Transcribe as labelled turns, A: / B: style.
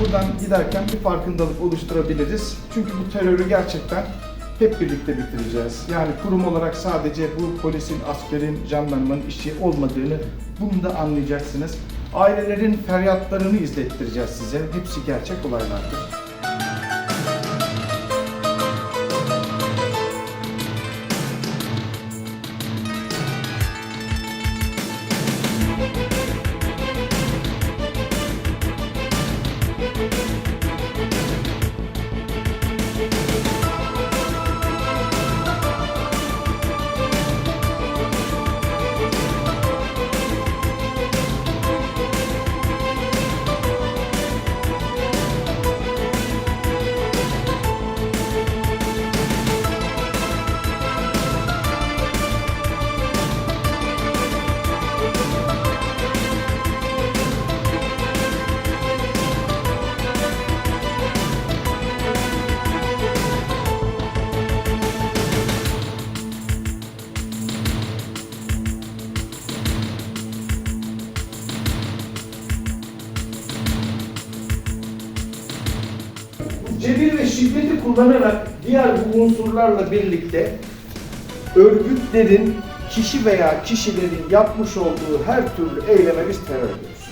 A: buradan giderken bir farkındalık oluşturabiliriz. Çünkü bu terörü gerçekten hep birlikte bitireceğiz. Yani kurum olarak sadece bu polisin, askerin, jandarmanın işi olmadığını bunu da anlayacaksınız. Ailelerin feryatlarını izlettireceğiz size. Hepsi gerçek olaylardır. Cebir ve şiddeti kullanarak diğer bu unsurlarla birlikte örgütlerin kişi veya kişilerin yapmış olduğu her türlü eyleme biz terör diyoruz.